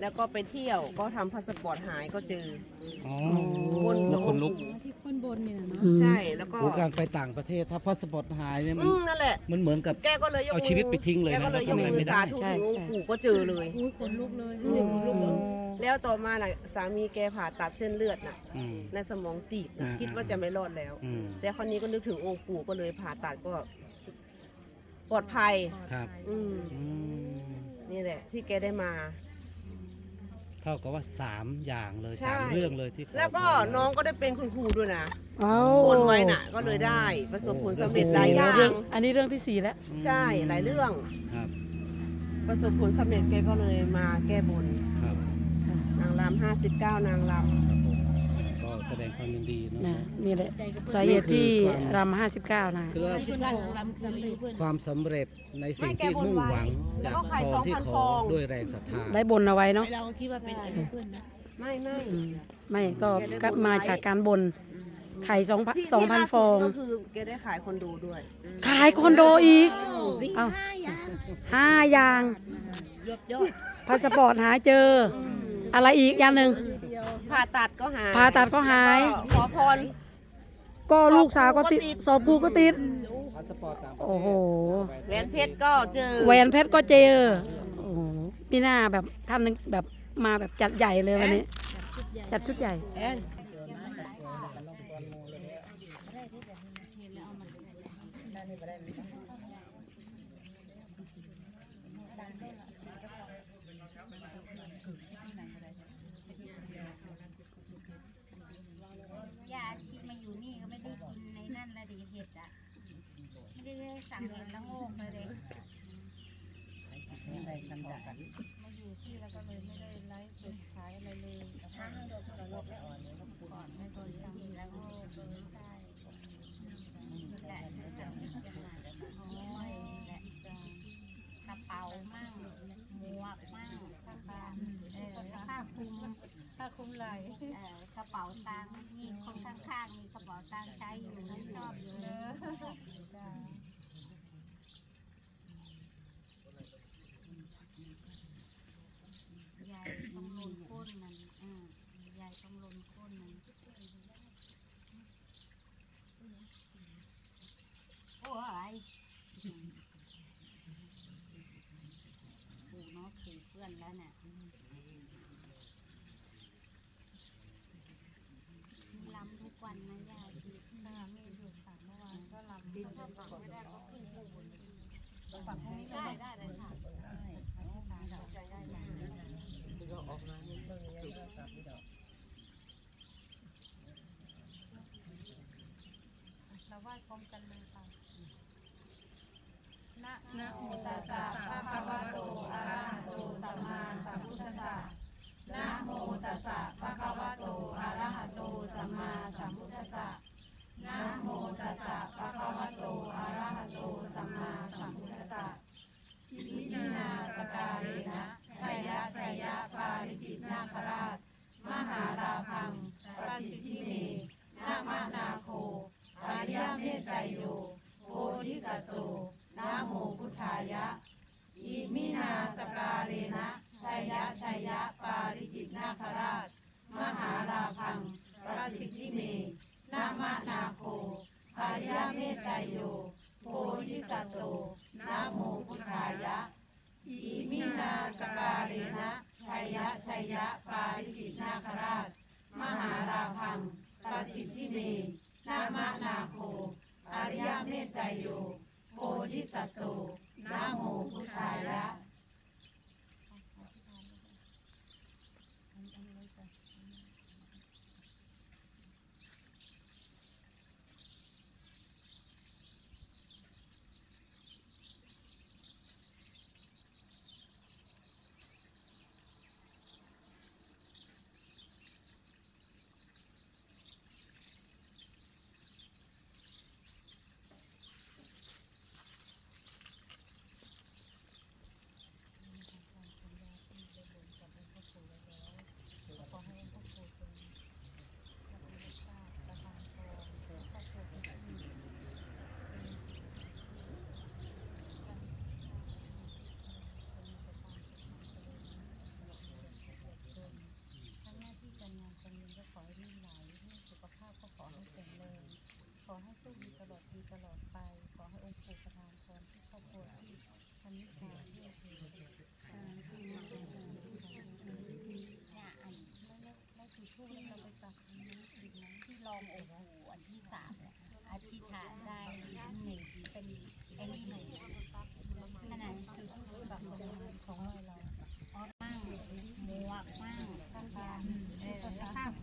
แล้วก็ไปเที่ยวก็ทำพาสปอร์ตหายก็เจอ อ๋อวนแล้วคนลุกที่ข้นบนเนี่ยนะเนาะอืมใช่แล้วก็โอ้การไปต่างประเทศถ้าพาสปอร์ตหายเนี่ยมันอืมนั่นแหละ มันเหมือนกับ แกก็เลยยกเอาชีวิตไปทิ้งเลยนะแกก็เลยยกแล้วทำอะไรมืไม่อได้สาธุใช่ถึงองค์ใช่ปู่ก็เจอเลยอุ้ยขนลุกเลยอืมแล้วต่อมาน่ะสามีแกผ่าตัดเส้นเลือดน่ะ อืม ในสมองตีบน่ะอ่า คิดว่าจะไม่รอดแล้ว อืมแต่คราวนี้ก็นึกถึงองค์ปู่ก็เลยผ่าตัดก็ปลอดภัย ครับอืมอืมนี่แหละ ที่แกได้มา เท่ากับว่าสามอย่างเลยใช่ สามเรื่องเลยที่ขอแล้วก็พรน้องก็ได้เป็นคุณครูด้วยนะเอาคนไว้น่ะ ก็เลยได้ประสบผลสำเร็จหลายอย่างเรื่องอันนี้เรื่องที่สี่แล้วอืมใช่หลายเรื่อง ครับประสบผลสำเร็จแกก็เลยมาแก้บนครับ นางรำห้าสิบเก้านางรครับผมก็ แสดงความยินดีเนนะอะนี่แหละสาเหตุที่รำห้าสิบเก้านะคือว่าที่เพื่อนของลำคืออยู่เพื่อนความสำเร็จในสิ่งที่มุ่งหวังจากพรที่ขอด้วยแรงศรัทธาได้บนเอาไว้เนาะเราก็คิดว่าเป็นไอ้เพื่อนนะำไม่ไม่อืมไม่ก็ก็มาจากการบนไข่สองพันที่สองพันที่ล่าฟสุอดงก็คือแกได้ขายคอนโดด้วยขายคอนโดอีกเอ้าห้าอย่างยอดยอดพาสปอร์ตหาเจอ อะไรอีกอย่างหนึ่ง ผ่าตัดก็หายผ่าตัดก็หายขอพร ก็ลูกสาวก็ติดสอบครูก็ติด พาสปอร์ตต่างประเทศโอ้โห แหวนเพชรก็เจอแหวนเพชรก็เจอโอ้โหพี่หน้าแบบท่านนึงแบบมาแบบจัดใหญ่เลยวันนี้ จัดชุดใหญ่ยาชีมาอยู่นี่ก็ไม่ได้กินในนั่นละดิเห็ดอะ ไม่ได้สั่งเห็ดละโงกเลยเลยมาอยู่ที่แล้วก็เลยไม่ได้ไลฟ์สดขายอะไรเลยก่อนไม่อนเคยสั่งเห็ดละโงกเลยใช่แต่โอ้ยแหละจะกระเป๋ามั่งหมวกมั่งผ้าผ้าเออผ้าคลุมถ้าคุ้มไหลเออกระเป๋าตังค์นี่คนข้างๆมีกระเป๋าตังค์ใช้อยู่ชอบอยู่เลยายต้องลนก้นมันอืมยายต้องลนก้นมันโอ้ยถูเนาะถูเพื่อนแล้วเนี่ย ลำทุกวันนะยายคือถ้าไม่หยุดฝันเมื่อวานก็ลำดินถ้าฝังไม่ได้ก็ขึ้นข้างบน ฝังให้ได้ได้เลยค่ะเราไหว้พร้อมกันเลยค่ะนะโมตัสสะภะคะวะโตอะระหะโตสัมมาสัมพุทธัสสะ นะโมตัสสะภะคะวะโต อะระหะโต สัมมาสัมพุทธัสสะ นะโมตัสสะภะคะวะโต อะระหะโต สัมมาสัมพุทธัสสะอิมินาสการเรนะชัยยะชัยยะปาริจิตนาคราช มหาลาพัง ประสิทธิเมนะมะนาโคอาริยเม ตโยโพธิสัตโตนะโมพุทธายะ อิมินาสการเรนะชัยยะชัยยะปาริจิตนาคราช มหาลาพังประสิทธิเมนามานาโคอาริยเมตไตรโยโพธิสัตโตนะโมพุทธายะ อิมินาสการเรนะชัยยะชัยยะปาริจิตนาคราช มหาลาพังประสิทธิเมนามานาโค อริยเมตตาโยโพธิสัตโตนะโมพุทธายะ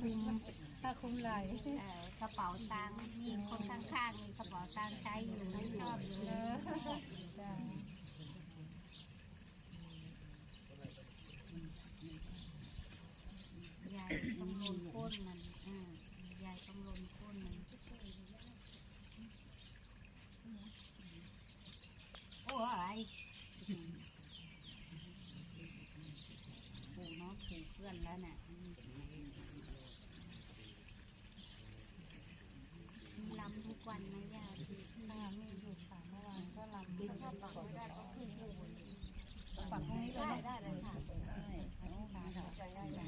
คุ้มผ้าคลุมไหล่เอ่อกระเป๋าตังค์มีคนข้างๆมีกระเป๋าตังค์ใช้อยู่ชอบอยู่เลยายต้องลนก้นมันอ่ายายต้องลนก้นมันโอ้ยปู่เนาะปู่เพื่อนแล้วน่ะอืมลำทุก วันนะยายค่ะมีอยู่ค่ะเมื่อวานก็ลำที่ชอบปักไม่ได้ปักตรงนี้เลยได้เลยค่ะได้ได้ได้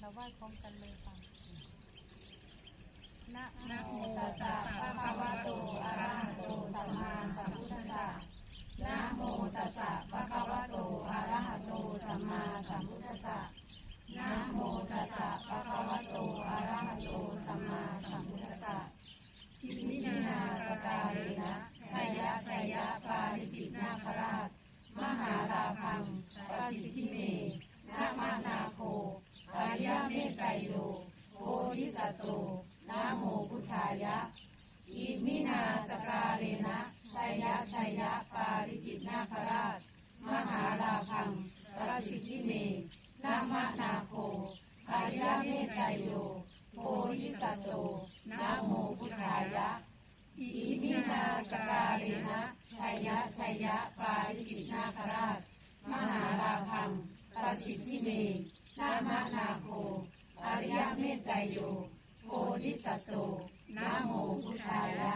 เราไหว้พร้อมกันเลยค่ะนะนะโมตัสสะภะคะวะโตอะระหะโตสัมมาสัมพุทธัสสะนะโมตัสสะภะคะวะโตอะระหะโตสัมมาสัมพุทธัสสะ นะโมตัสสะภะคะวะโตอะระหะโตสัมมาสัมพุทธัสสะอิมินาสการเรนะชัยยะชัยยะปาริจิตนาคราช มหาลาพังประสิทธิเมนามานาโคอริย ไตโยโพธิสัตโตนะโมพุทธายะ อิมินาสการเรนะชัยยะชัยยะปาริจิตนาคราช มหาลาพังประสิทธิเมนามะนาโคอริยเมตไตโยโพธิสัตโตนะโมพุทธายะ อิมินาสการเรนะชัยยะชัยยะปาริจิตนาคราช มหาลาพังประสิทธิเมนามะนาโค อริยเมตตาโยโพธิสัตโตนะโมพุทธายะ